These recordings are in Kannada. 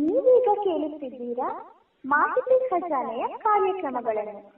ನೀವೀಗ ಕೇಳುತ್ತಿದ್ದೀರಾ ಮಾಹಿತಿ ಖಜಾನೆಯ ಕಾರ್ಯಕ್ರಮಗಳನ್ನು.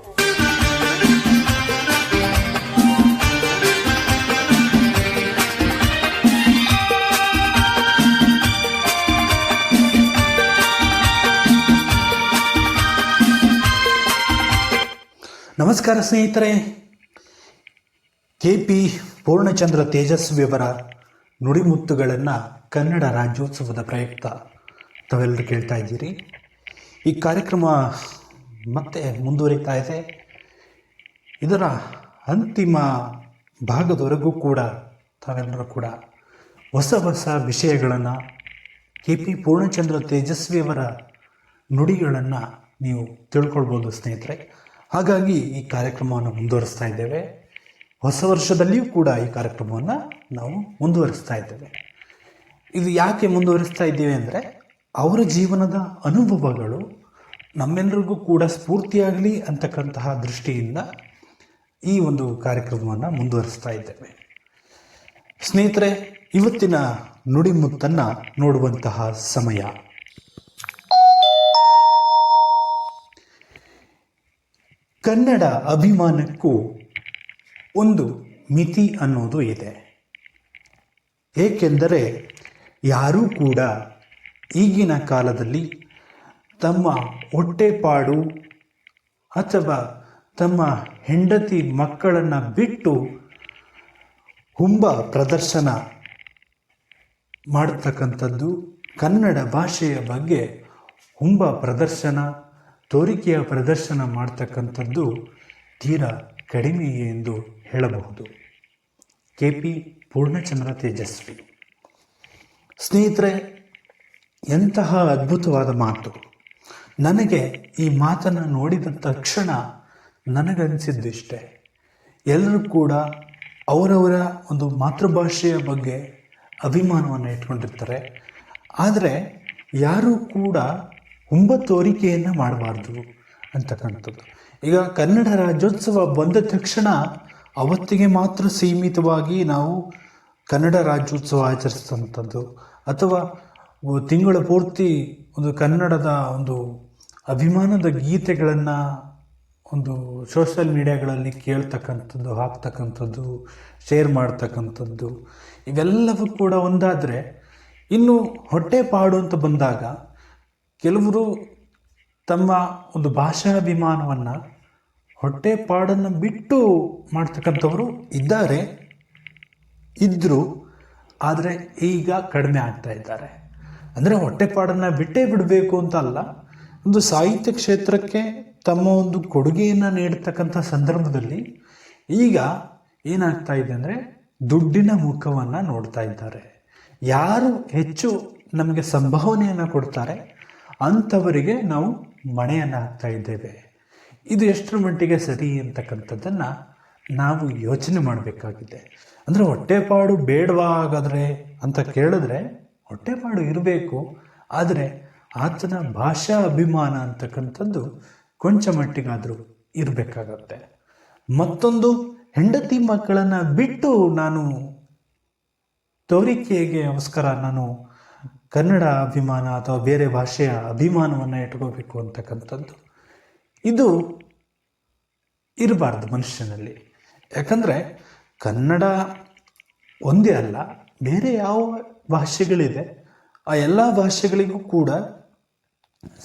ನಮಸ್ಕಾರ ಸ್ನೇಹಿತರೆ. ಕೆ ಪಿ ಪೂರ್ಣಚಂದ್ರ ತೇಜಸ್ವಿಯವರ ನುಡಿಮುತ್ತುಗಳನ್ನು ಕನ್ನಡ ರಾಜ್ಯೋತ್ಸವದ ಪ್ರಯುಕ್ತ ತಾವೆಲ್ಲರೂ ಕೇಳ್ತಾ ಇದ್ದೀರಿ. ಈ ಕಾರ್ಯಕ್ರಮ ಮತ್ತೆ ಮುಂದುವರಿತಾ ಇದೆ. ಇದರ ಅಂತಿಮ ಭಾಗದವರೆಗೂ ಕೂಡ ತಾವೆಲ್ಲರೂ ಕೂಡ ಹೊಸ ಹೊಸ ವಿಷಯಗಳನ್ನು ಕೆ ಪಿ ಪೂರ್ಣಚಂದ್ರ ತೇಜಸ್ವಿಯವರ ನುಡಿಗಳನ್ನು ನೀವು ತಿಳ್ಕೊಳ್ಬೋದು ಸ್ನೇಹಿತರೆ. ಹಾಗಾಗಿ ಈ ಕಾರ್ಯಕ್ರಮವನ್ನು ಮುಂದುವರಿಸ್ತಾ ಇದ್ದೇವೆ. ಹೊಸ ವರ್ಷದಲ್ಲಿಯೂ ಕೂಡ ಈ ಕಾರ್ಯಕ್ರಮವನ್ನು ನಾವು ಮುಂದುವರಿಸ್ತಾ ಇದ್ದೇವೆ. ಇದು ಯಾಕೆ ಮುಂದುವರಿಸ್ತಾ ಇದ್ದೇವೆ ಅಂದರೆ ಅವರ ಜೀವನದ ಅನುಭವಗಳು ನಮ್ಮೆಲ್ಲರಿಗೂ ಕೂಡ ಸ್ಫೂರ್ತಿಯಾಗಲಿ ಅಂತಕ್ಕಂತಹ ದೃಷ್ಟಿಯಿಂದ ಈ ಒಂದು ಕಾರ್ಯಕ್ರಮವನ್ನು ಮುಂದುವರಿಸ್ತಾ ಇದ್ದೇವೆ. ಸ್ನೇಹಿತರೆ, ಇವತ್ತಿನ ನುಡಿಮುತ್ತನ್ನು ನೋಡುವಂತಹ ಸಮಯ ಕನ್ನಡ ಅಭಿಮಾನಕ್ಕೂ ಒಂದು ಮಿತಿ ಅನ್ನೋದು ಇದೆ. ಏಕೆಂದರೆ ಯಾರೂ ಕೂಡ ಈಗಿನ ಕಾಲದಲ್ಲಿ ತಮ್ಮ ಹೊಟ್ಟೆಪಾಡು ಅಥವಾ ತಮ್ಮ ಹೆಂಡತಿ ಮಕ್ಕಳನ್ನು ಬಿಟ್ಟು ಹುಂಬ ಪ್ರದರ್ಶನ ಮಾಡತಕ್ಕಂಥದ್ದು ಕನ್ನಡ ಭಾಷೆಯ ಬಗ್ಗೆ ಹುಂಬ ಪ್ರದರ್ಶನ ತೋರಿಕೆಯ ಪ್ರದರ್ಶನ ಮಾಡ್ತಕ್ಕಂಥದ್ದು ತೀರಾ ಕಡಿಮೆ ಎಂದು ಹೇಳಬಹುದು. K P Poornachandra Tejaswi. ಸ್ನೇಹಿತರೆ, ಎಂತಹ ಅದ್ಭುತವಾದ ಮಾತು. ನನಗೆ ಈ ಮಾತನ್ನು ನೋಡಿದ ತಕ್ಷಣ ನನಗನ್ಸಿದ್ದಿಷ್ಟೇ. ಎಲ್ಲರೂ ಕೂಡ ಅವರವರ ಒಂದು ಮಾತೃಭಾಷೆಯ ಬಗ್ಗೆ ಅಭಿಮಾನವನ್ನು ಇಟ್ಕೊಂಡಿರ್ತಾರೆ. ಆದರೆ ಯಾರೂ ಕೂಡ ಹುಂಬ ತೋರಿಕೆಯನ್ನು ಮಾಡಬಾರ್ದು ಅಂತಕ್ಕಂಥದ್ದು. ಈಗ ಕನ್ನಡ ರಾಜ್ಯೋತ್ಸವ ಬಂದ ತಕ್ಷಣ ಅವತ್ತಿಗೆ ಮಾತ್ರ ಸೀಮಿತವಾಗಿ ನಾವು ಕನ್ನಡ ರಾಜ್ಯೋತ್ಸವ ಆಚರಿಸಿದಂಥದ್ದು ಅಥವಾ ತಿಂಗಳ ಪೂರ್ತಿ ಒಂದು ಕನ್ನಡದ ಒಂದು ಅಭಿಮಾನದ ಗೀತೆಗಳನ್ನು ಒಂದು ಸೋಷಲ್ ಮೀಡಿಯಾಗಳಲ್ಲಿ ಕೇಳ್ತಕ್ಕಂಥದ್ದು, ಹಾಕ್ತಕ್ಕಂಥದ್ದು ಶೇರ್ ಮಾಡ್ತಕ್ಕಂಥದ್ದು. ಇವೆಲ್ಲವೂ ಕೂಡ ಒಂದಾದರೆ, ಇನ್ನು ಹೊಟ್ಟೆ ಪಾಡು ಅಂತ ಬಂದಾಗ ಕೆಲವರು ತಮ್ಮ ಒಂದು ಭಾಷಾಭಿಮಾನವನ್ನು ಹೊಟ್ಟೆಪಾಡನ್ನು ಬಿಟ್ಟು ಮಾಡ್ತಕ್ಕಂಥವರು ಇದ್ದಾರೆ ಇದ್ದರು ಆದರೆ ಈಗ ಕಡಿಮೆ ಆಗ್ತಾ ಇದ್ದಾರೆ. ಅಂದರೆ ಹೊಟ್ಟೆಪಾಡನ್ನು ಬಿಟ್ಟೇ ಬಿಡಬೇಕು ಅಂತ ಅಲ್ಲ, ಒಂದು ಸಾಹಿತ್ಯ ಕ್ಷೇತ್ರಕ್ಕೆ ತಮ್ಮ ಒಂದು ಕೊಡುಗೆಯನ್ನು ನೀಡ್ತಕ್ಕಂಥ ಸಂದರ್ಭದಲ್ಲಿ ಈಗ ಏನಾಗ್ತಾ ಇದೆ ಅಂದರೆ ದುಡ್ಡಿನ ಮುಖವನ್ನು ನೋಡ್ತಾ ಇದ್ದಾರೆ. ಯಾರು ಹೆಚ್ಚು ನಮಗೆ ಸಂಭಾವನೆಯನ್ನು ಕೊಡ್ತಾರೆ ಅಂಥವರಿಗೆ ನಾವು ಮಣೆಯನ್ನು ಹಾಕ್ತಾ ಇದ್ದೇವೆ. ಇದು ಎಷ್ಟರ ಮಟ್ಟಿಗೆ ಸರಿ ಅಂತಕ್ಕಂಥದ್ದನ್ನು ನಾವು ಯೋಚನೆ ಮಾಡಬೇಕಾಗಿದೆ. ಅಂದರೆ ಹೊಟ್ಟೆಪಾಡು ಬೇಡವಾ ಹಾಗಾದರೆ ಅಂತ ಕೇಳಿದ್ರೆ ಹೊಟ್ಟೆಪಾಡು ಇರಬೇಕು, ಆದರೆ ಆತನ ಭಾಷಾ ಅಭಿಮಾನ ಅಂತಕ್ಕಂಥದ್ದು ಕೊಂಚ ಮಟ್ಟಿಗಾದರೂ ಇರಬೇಕಾಗತ್ತೆ. ಮತ್ತೊಂದು ಹೆಂಡತಿ ಮಕ್ಕಳನ್ನು ಬಿಟ್ಟು ನಾನು ತೋರಿಕೆಗೆ ಅವಸ್ಕರ ನಾನು ಕನ್ನಡ ಅಭಿಮಾನ ಅಥವಾ ಬೇರೆ ಭಾಷೆಯ ಅಭಿಮಾನವನ್ನು ಇಟ್ಕೋಬೇಕು ಅಂತಕ್ಕಂಥದ್ದು. ಇದು ಇರಬಾರ್ದು ಮನುಷ್ಯನಲ್ಲಿ. ಯಾಕಂದರೆ ಕನ್ನಡ ಒಂದೇ ಅಲ್ಲ, ಬೇರೆ ಯಾವ ಭಾಷೆಗಳಿದೆ, ಆ ಎಲ್ಲ ಭಾಷೆಗಳಿಗೂ ಕೂಡ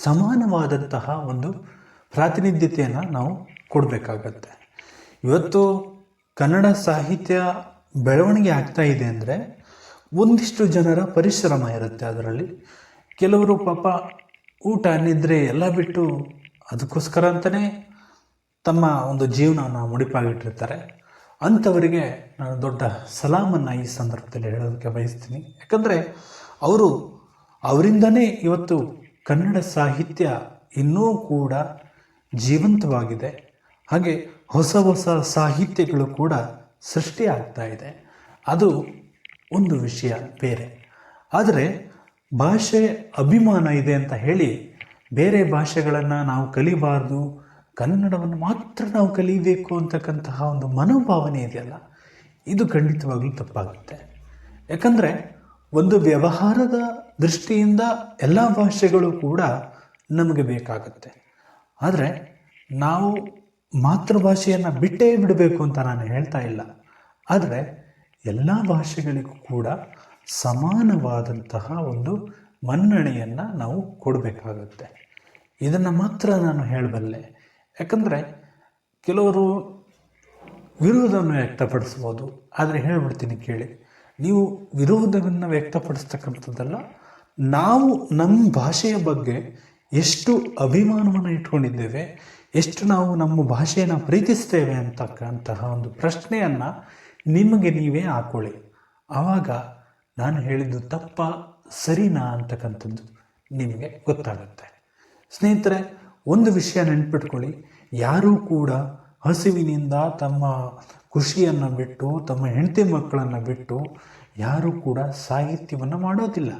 ಸಮಾನವಾದಂತಹ ಒಂದು ಪ್ರಾತಿನಿಧ್ಯತೆಯನ್ನು ನಾವು ಕೊಡಬೇಕಾಗತ್ತೆ. ಇವತ್ತು ಕನ್ನಡ ಸಾಹಿತ್ಯ ಬೆಳವಣಿಗೆ ಆಗ್ತಾ ಇದೆ ಅಂದರೆ ಒಂದಿಷ್ಟು ಜನರ ಪರಿಶ್ರಮ ಇರುತ್ತೆ ಅದರಲ್ಲಿ. ಕೆಲವರು ಪಾಪ ಊಟ, ನಿದ್ರೆ ಎಲ್ಲ ಬಿಟ್ಟು ಅದಕ್ಕೋಸ್ಕರ ಅಂತಲೇ ತಮ್ಮ ಒಂದು ಜೀವನವನ್ನು ಮುಡಿಪಾಗಿಟ್ಟಿರ್ತಾರೆ. ಅಂಥವರಿಗೆ ನಾನು ದೊಡ್ಡ ಸಲಾಮನ್ನು ಈ ಸಂದರ್ಭದಲ್ಲಿ ಹೇಳೋದಕ್ಕೆ ಬಯಸ್ತೀನಿ. ಯಾಕಂದರೆ ಅವರು ಅವರಿಂದನೇ ಇವತ್ತು ಕನ್ನಡ ಸಾಹಿತ್ಯ ಇನ್ನೂ ಕೂಡ ಜೀವಂತವಾಗಿದೆ. ಹಾಗೆ ಹೊಸ ಹೊಸ ಸಾಹಿತ್ಯಗಳು ಕೂಡ ಸೃಷ್ಟಿಯಾಗ್ತಾ ಇದೆ. ಅದು ಒಂದು ವಿಷಯ ಬೇರೆ. ಆದರೆ ಭಾಷೆ ಅಭಿಮಾನ ಇದೆ ಅಂತ ಹೇಳಿ ಬೇರೆ ಭಾಷೆಗಳನ್ನು ನಾವು ಕಲಿಬಾರ್ದು, ಕನ್ನಡವನ್ನು ಮಾತ್ರ ನಾವು ಕಲಿಬೇಕು ಅಂತಕ್ಕಂತಹ ಒಂದು ಮನೋಭಾವನೆ ಇದೆಯಲ್ಲ, ಇದು ಖಂಡಿತವಾಗಲೂ ತಪ್ಪಾಗುತ್ತೆ. ಯಾಕಂದರೆ ಒಂದು ವ್ಯವಹಾರದ ದೃಷ್ಟಿಯಿಂದ ಎಲ್ಲ ಭಾಷೆಗಳು ಕೂಡ ನಮಗೆ ಬೇಕಾಗುತ್ತೆ. ಆದರೆ ನಾವು ಮಾತೃಭಾಷೆಯನ್ನು ಬಿಟ್ಟೇ ಬಿಡಬೇಕು ಅಂತ ನಾನು ಹೇಳ್ತಾ ಇಲ್ಲ. ಆದರೆ ಎಲ್ಲ ಭಾಷೆಗಳಿಗೂ ಕೂಡ ಸಮಾನವಾದಂತಹ ಒಂದು ಮನ್ನಣೆಯನ್ನು ನಾವು ಕೊಡಬೇಕಾಗುತ್ತೆ. ಇದನ್ನು ಮಾತ್ರ ನಾನು ಹೇಳಬಲ್ಲೆ. ಯಾಕಂದರೆ ಕೆಲವರು ವಿರೋಧವನ್ನು ವ್ಯಕ್ತಪಡಿಸ್ಬೋದು, ಆದರೆ ಹೇಳ್ಬಿಡ್ತೀನಿ ಕೇಳಿ. ನೀವು ವಿರೋಧವನ್ನು ವ್ಯಕ್ತಪಡಿಸ್ತಕ್ಕಂಥದ್ದಲ್ಲ, ನಾವು ನಮ್ಮ ಭಾಷೆಯ ಬಗ್ಗೆ ಎಷ್ಟು ಅಭಿಮಾನವನ್ನು ಇಟ್ಕೊಂಡಿದ್ದೇವೆ, ಎಷ್ಟು ನಾವು ನಮ್ಮ ಭಾಷೆಯನ್ನು ಪ್ರೀತಿಸ್ತೇವೆ ಅಂತಕ್ಕಂತಹ ಒಂದು ಪ್ರಶ್ನೆಯನ್ನು ನಿಮಗೆ ನೀವೇ ಹಾಕೊಳ್ಳಿ. ಆವಾಗ ನಾನು ಹೇಳಿದ್ದು ತಪ್ಪ, ಸರಿನಾ ಅಂತಕ್ಕಂಥದ್ದು ನಿಮಗೆ ಗೊತ್ತಾಗುತ್ತೆ. ಸ್ನೇಹಿತರೆ, ಒಂದು ವಿಷಯ ನೆನ್ಪಿಟ್ಕೊಳ್ಳಿ. ಯಾರೂ ಕೂಡ ಹಸಿವಿನಿಂದ ತಮ್ಮ ಕೃಷಿಯನ್ನು ಬಿಟ್ಟು, ತಮ್ಮ ಹೆಂಡತಿ ಮಕ್ಕಳನ್ನು ಬಿಟ್ಟು ಯಾರೂ ಕೂಡ ಸಾಹಿತ್ಯವನ್ನು ಮಾಡೋದಿಲ್ಲ.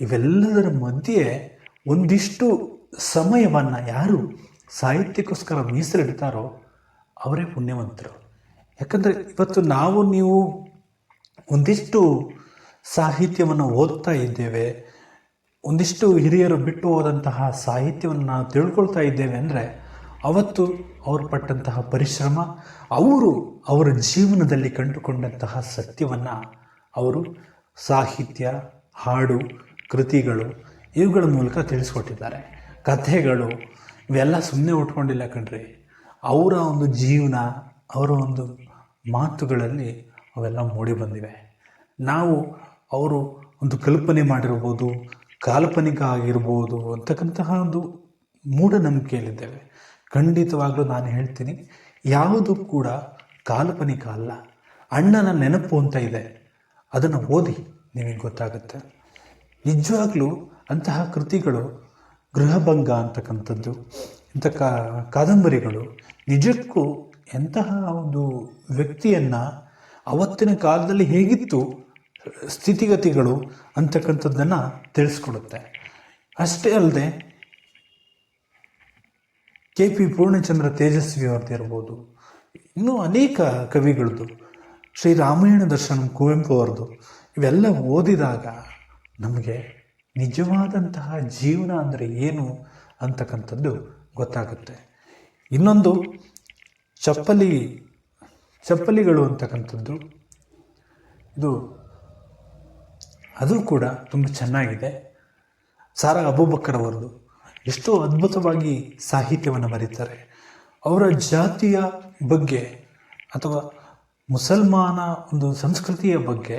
ಇವೆಲ್ಲದರ ಮಧ್ಯೆ ಒಂದಿಷ್ಟು ಸಮಯವನ್ನು ಯಾರು ಸಾಹಿತ್ಯಕ್ಕೋಸ್ಕರ ಮೀಸಲಿಡ್ತಾರೋ ಅವರೇ ಪುಣ್ಯವಂತರು. ಯಾಕಂದರೆ ಇವತ್ತು ನಾವು ನೀವು ಒಂದಿಷ್ಟು ಸಾಹಿತ್ಯವನ್ನು ಓದ್ತಾ ಇದ್ದೇವೆ, ಒಂದಿಷ್ಟು ಹಿರಿಯರು ಬಿಟ್ಟು ಹೋದಂತಹ ಸಾಹಿತ್ಯವನ್ನು ನಾವು ತಿಳ್ಕೊಳ್ತಾ ಇದ್ದೇವೆ ಅಂದರೆ ಅವತ್ತು ಅವರು ಪಟ್ಟಂತಹ ಪರಿಶ್ರಮ, ಅವರು ಅವರ ಜೀವನದಲ್ಲಿ ಕಂಡುಕೊಂಡಂತಹ ಸತ್ಯವನ್ನು ಅವರು ಸಾಹಿತ್ಯ, ಹಾಡು, ಕೃತಿಗಳು ಇವುಗಳ ಮೂಲಕ ತಿಳಿಸ್ಕೊಟ್ಟಿದ್ದಾರೆ. ಕಥೆಗಳು ಇವೆಲ್ಲ ಸುಮ್ಮನೆ ಉಟ್ಕೊಂಡಿಲ್ಲ ಕಣ್ರಿ. ಅವರ ಒಂದು ಜೀವನ ಅವರ ಒಂದು ಮಾತುಗಳಲ್ಲಿ ಅವೆಲ್ಲ ಮೂಡಿ ಬಂದಿವೆ. ನಾವು ಅವರು ಒಂದು ಕಲ್ಪನೆ ಮಾಡಿರ್ಬೋದು ಕಾಲ್ಪನಿಕ ಆಗಿರ್ಬೋದು ಅಂತಕ್ಕಂತಹ ಒಂದು ಮೂಢನಂಬಿಕೆಯಲ್ಲಿದ್ದೇವೆ. ಖಂಡಿತವಾಗಲೂ ನಾನು ಹೇಳ್ತೀನಿ, ಯಾವುದು ಕೂಡ ಕಾಲ್ಪನಿಕ ಅಲ್ಲ. ಅಣ್ಣನ ನೆನಪು ಅಂತ ಇದೆ. ಅದನ್ನು ಓದಿ ನಿಮಗೆ ಗೊತ್ತಾಗುತ್ತೆ. ನಿಜವಾಗ್ಲೂ ಅಂತಹ ಕೃತಿಗಳು ಗೃಹಭಂಗ ಅಂತಕ್ಕಂಥದ್ದು, ಇಂಥ ಕಾದಂಬರಿಗಳು ನಿಜಕ್ಕೂ ಎಂತಹ ಒಂದು ವ್ಯಕ್ತಿಯನ್ನು ಅವತ್ತಿನ ಕಾಲದಲ್ಲಿ ಹೇಗಿತ್ತು, ಸ್ಥಿತಿಗತಿಗಳು ಅಂತಕ್ಕಂಥದ್ದನ್ನು ತಿಳಿಸ್ಕೊಡುತ್ತೆ. ಅಷ್ಟೇ ಅಲ್ಲದೆ, ಕೆ ಪಿ ಪೂರ್ಣಚಂದ್ರ ತೇಜಸ್ವಿ ಅವ್ರದ್ದು ಇರ್ಬೋದು. ಇನ್ನೂ ಅನೇಕ ಕವಿಗಳದ್ದು ಶ್ರೀ ರಾಮಾಯಣ ದರ್ಶನ ಕುವೆಂಪು ಅವ್ರದ್ದು ಇವೆಲ್ಲ ಓದಿದಾಗ ನಮಗೆ ನಿಜವಾದಂತಹ ಜೀವನ ಅಂದರೆ ಏನು ಅಂತಕ್ಕಂಥದ್ದು ಗೊತ್ತಾಗುತ್ತೆ. ಇನ್ನೊಂದು ಚಪ್ಪಲಿ, ಚಪ್ಪಲಿಗಳು ಅಂತಕ್ಕಂಥದ್ದು. ಇದು, ಅದು ಕೂಡ ತುಂಬ ಚೆನ್ನಾಗಿದೆ. ಸಾರಾ ಅಬೂಬಕ್ಕರ್ ಅವರದು ಎಷ್ಟೋ ಅದ್ಭುತವಾಗಿ ಸಾಹಿತ್ಯವನ್ನು ಬರೀತಾರೆ. ಅವರ ಜಾತಿಯ ಬಗ್ಗೆ ಅಥವಾ ಮುಸಲ್ಮಾನ ಒಂದು ಸಂಸ್ಕೃತಿಯ ಬಗ್ಗೆ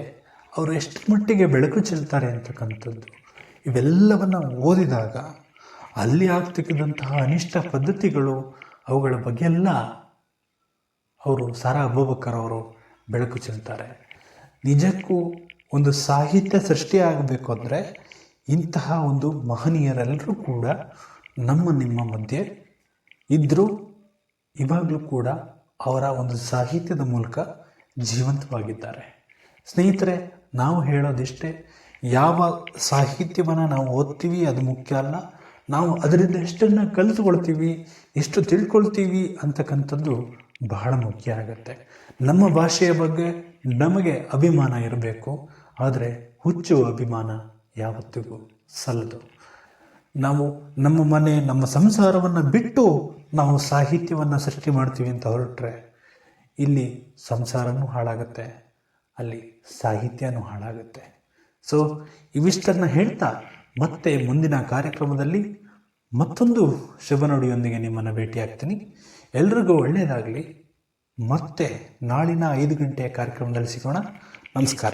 ಅವರು ಎಷ್ಟು ಮಟ್ಟಿಗೆ ಬೆಳಕು ಚೆಲ್ತಾರೆ ಅಂತಕ್ಕಂಥದ್ದು. ಇವೆಲ್ಲವನ್ನು ಓದಿದಾಗ ಅಲ್ಲಿ ಆಗ್ತಕ್ಕಂತಹ ಅನಿಷ್ಟ ಪದ್ಧತಿಗಳು ಅವುಗಳ ಬಗ್ಗೆ ಎಲ್ಲ ಅವರು ಸಾರಾ ಅಬೂಬಕ್ಕರ್ ಅವರು ಬೆಳಕು ಚೆಲ್ತಾರೆ. ನಿಜಕ್ಕೂ ಒಂದು ಸಾಹಿತ್ಯ ಸೃಷ್ಟಿಯಾಗಬೇಕು ಅಂದರೆ ಇಂತಹ ಒಂದು ಮಹನೀಯರೆಲ್ಲರೂ ಕೂಡ ನಮ್ಮ ನಿಮ್ಮ ಮಧ್ಯೆ ಇದ್ದರೂ ಇವಾಗಲೂ ಕೂಡ ಅವರ ಒಂದು ಸಾಹಿತ್ಯದ ಮೂಲಕ ಜೀವಂತವಾಗಿದ್ದಾರೆ. ಸ್ನೇಹಿತರೆ, ನಾವು ಹೇಳೋದಿಷ್ಟೇ, ಯಾವ ಸಾಹಿತ್ಯವನ್ನು ನಾವು ಓದ್ತೀವಿ ಅದು ಮುಖ್ಯ ಅಲ್ಲ, ನಾವು ಅದರಿಂದ ಎಷ್ಟನ್ನು ಕಲಿತುಕೊಳ್ತೀವಿ, ಎಷ್ಟು ತಿಳ್ಕೊಳ್ತೀವಿ ಅಂತಕ್ಕಂಥದ್ದು ಬಹಳ ಮುಖ್ಯ ಆಗುತ್ತೆ. ನಮ್ಮ ಭಾಷೆಯ ಬಗ್ಗೆ ನಮಗೆ ಅಭಿಮಾನ ಇರಬೇಕು, ಆದರೆ ಹುಚ್ಚು ಅಭಿಮಾನ ಯಾವತ್ತಿಗೂ ಸಲ್ಲದು. ನಾವು ನಮ್ಮ ಮನೆ, ನಮ್ಮ ಸಂಸಾರವನ್ನು ಬಿಟ್ಟು ನಾವು ಸಾಹಿತ್ಯವನ್ನು ಸೃಷ್ಟಿ ಮಾಡ್ತೀವಿ ಅಂತ ಹೊರಟ್ರೆ ಇಲ್ಲಿ ಸಂಸಾರನೂ ಹಾಳಾಗುತ್ತೆ, ಅಲ್ಲಿ ಸಾಹಿತ್ಯನೂ ಹಾಳಾಗುತ್ತೆ. ಸೊ ಇವಿಷ್ಟನ್ನು ಹೇಳ್ತಾ ಮತ್ತೆ ಮುಂದಿನ ಕಾರ್ಯಕ್ರಮದಲ್ಲಿ ಮತ್ತೊಂದು ಶುಭ ನುಡಿಯೊಂದಿಗೆ ನಿಮ್ಮನ್ನು ಭೇಟಿಯಾಗ್ತೀನಿ. ಎಲ್ರಿಗೂ ಒಳ್ಳೆಯದಾಗಲಿ. ಮತ್ತೆ ನಾಳಿನ ಐದು ಗಂಟೆಯ ಕಾರ್ಯಕ್ರಮದಲ್ಲಿ ಸಿಗೋಣ. ನಮಸ್ಕಾರ.